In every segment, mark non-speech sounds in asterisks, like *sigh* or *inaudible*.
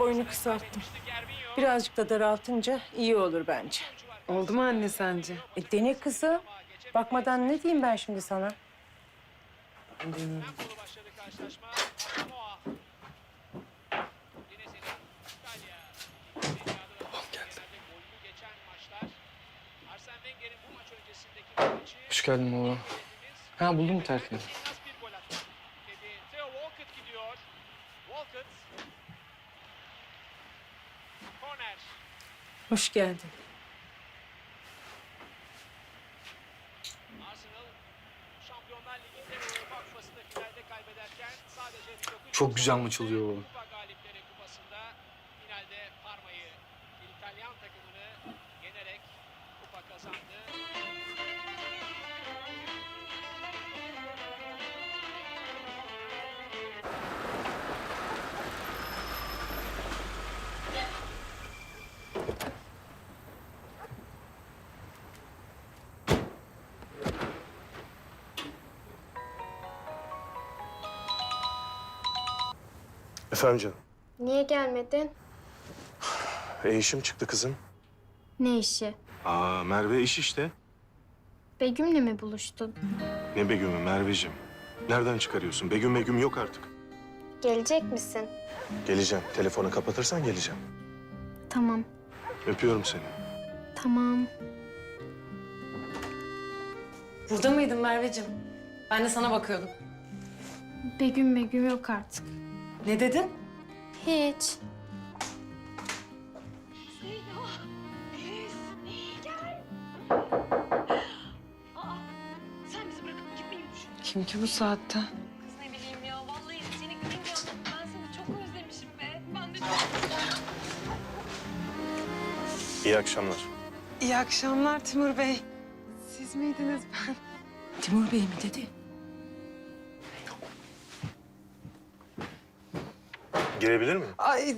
Boyunu kısalttım. Birazcık da daraltınca iyi olur bence. Oldu mu anne sence? E dene kızı. Bakmadan ne diyeyim ben şimdi sana? Hoş geldin baba. Ha buldum terkini. Sadece 1900 Çok güzel maç oluyor Parma'yı İtalyan takımını yenerek kupa kazandı. Efendim canım. Niye gelmedin? *sighs* E işim çıktı kızım. Ne işi? Aa Merve iş işte. Begüm'le mi buluştun? Ne Begüm'ü Merveciğim. Nereden çıkarıyorsun? Begüm Begüm yok artık. Gelecek misin? Geleceğim. Telefonu kapatırsan geleceğim. Tamam, Öpüyorum seni. tamam. Burada mıydın Merveciğim? Ben de sana bakıyordum. Begüm Begüm yok artık. Ne dedin? Hiç. Sen bizi bırakıp gitmeyi mi düşündün? Kim ki bu saatte? Kız ne bileyim ya. Vallahi seni görünce ben seni çok özlemişim be. Ben de çok... İyi akşamlar. İyi akşamlar Timur Bey. Siz miydiniz ben? Timur Bey mi dedi? Girebilir miyim? Ay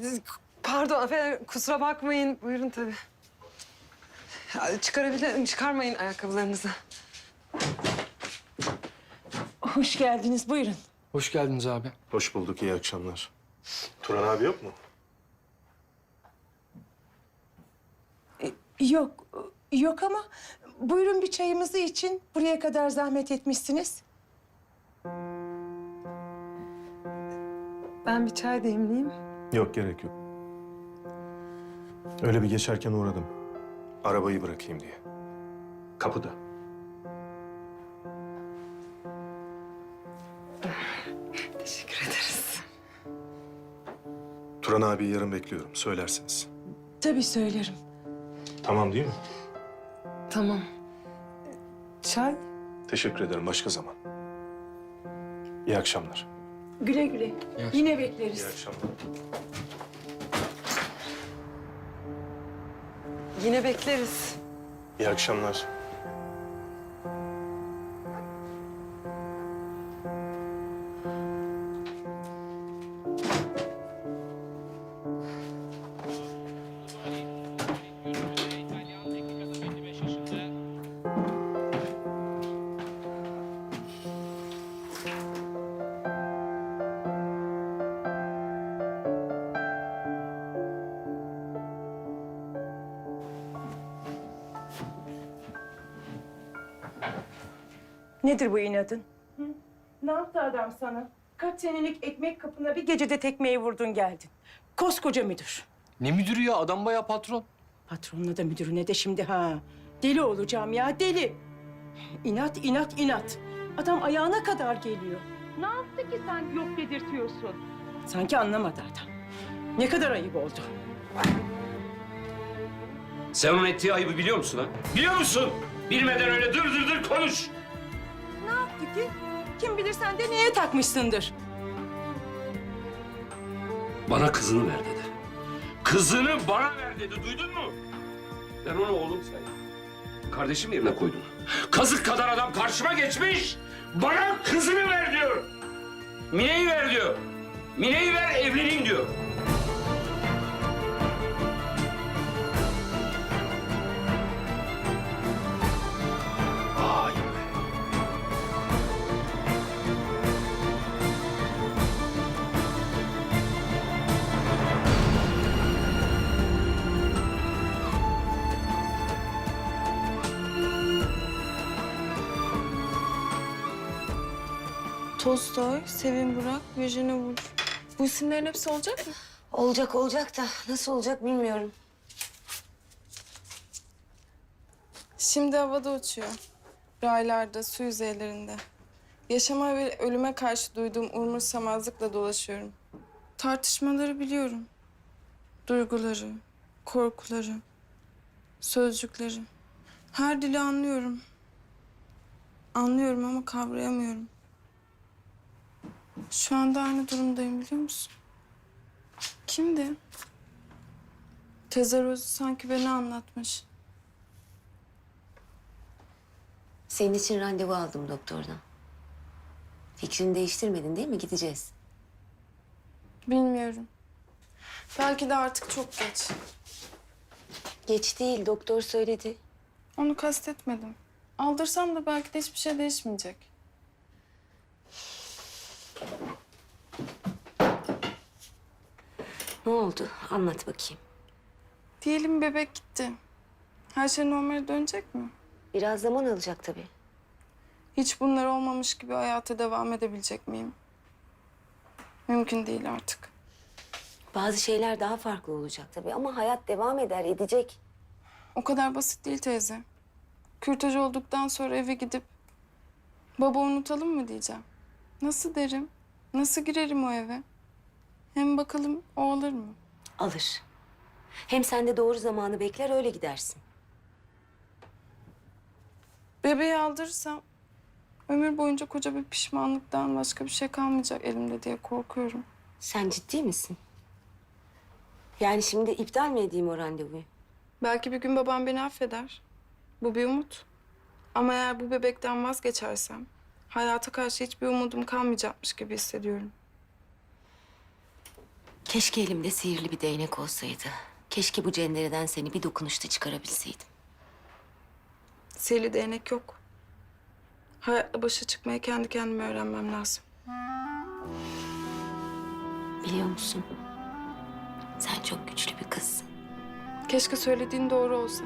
pardon affedersin kusura bakmayın. Buyurun tabii. Ya, Çıkarabilir, çıkarmayın ayakkabılarınızı. Hoş geldiniz. Buyurun. Hoş geldiniz abi. Hoş bulduk. iyi akşamlar. Turan abi yok mu? Yok, yok ama buyurun bir çayımızı için. Buraya kadar zahmet etmişsiniz. Ben bir çay demleyeyim. Yok gerek yok. Öyle bir geçerken uğradım. Arabayı bırakayım diye. Kapıda. Teşekkür ederiz. Turan abi yarın bekliyorum. Söylersiniz. Tabii söylerim. Tamam değil mi? Tamam. Çay? Teşekkür ederim. Başka zaman. İyi akşamlar. Güle güle. Yine bekleriz. İyi akşamlar. Yine bekleriz. İyi akşamlar. Nedir bu inadın? Hı? Ne yaptı adam sana? Kaç senelik ekmek kapına bir gecede tekmeyi vurdun geldin. Koskoca müdür. Ne müdürü ya? Adam bayağı patron. Patronuna da müdürüne de şimdi ha. Deli olacağım ya deli. İnat, inat, inat. Adam ayağına kadar geliyor. Ne yaptı ki sen yok dedirtiyorsun? Sanki anlamadı adam. Ne kadar ayıp oldu. Sen onun ettiği ayıbı biliyor musun ha? Biliyor musun? Bilmeden öyle dır dır dır konuş. Ki? Kim bilir sen de neye takmışsındır? Bana kızını ver dedi. Kızını bana ver dedi. Duydun mu? Ben onu oğlum saydım. Kardeşim yerine koydum. Kazık kadar adam karşıma geçmiş. Bana kızını ver diyor. Mine'yi ver diyor. Mine'yi ver evleneyim diyor. Tolstoy, Sevin Burak, Virginia Woolf. Bu isimlerin hepsi olacak mı? Olacak olacak da nasıl olacak bilmiyorum. Şimdi havada uçuyor. Raylarda, su yüzeylerinde. Yaşama ve ölüme karşı duyduğum umursamazlıkla dolaşıyorum. Tartışmaları biliyorum. Duyguları, korkuları, sözcükleri. Her dili anlıyorum. Anlıyorum ama kavrayamıyorum. Şu anda aynı durumdayım biliyor musun? Kimdi? Tezarözü sanki beni anlatmış. Senin için randevu aldım doktordan. Fikrini değiştirmedin değil mi? Gideceğiz. Bilmiyorum. Belki de artık çok geç. Geç değil doktor söyledi. Onu kastetmedim. Aldırsam da belki de hiçbir şey değişmeyecek. Ne oldu? Anlat bakayım. Diyelim bebek gitti. Her şey normale dönecek mi? Biraz zaman alacak tabii. Hiç bunlar olmamış gibi hayata devam edebilecek miyim? Mümkün değil artık. Bazı şeyler daha farklı olacak tabii ama hayat devam eder, edecek. O kadar basit değil teyze. Kürtaj olduktan sonra eve gidip baba unutalım mı diyeceğim. Nasıl derim? Nasıl girerim o eve? Hem bakalım o alır mı? Alır. Hem sen de doğru zamanı bekler öyle gidersin. Bebeği aldırırsam ömür boyunca koca bir pişmanlıktan başka bir şey kalmayacak elimde diye korkuyorum. Sen ciddi misin? Yani şimdi iptal mi edeyim o randevuyu? Belki bir gün babam beni affeder. Bu bir umut. Ama eğer bu bebekten vazgeçersem hayata karşı hiçbir umudum kalmayacakmış gibi hissediyorum. Keşke elimde sihirli bir değnek olsaydı. Keşke bu cendereden seni bir dokunuşta çıkarabilseydim. Sihirli değnek yok. Hayatla başa çıkmayı kendi kendime öğrenmem lazım. Biliyor musun? Sen çok güçlü bir kızsın. Keşke söylediğin doğru olsa.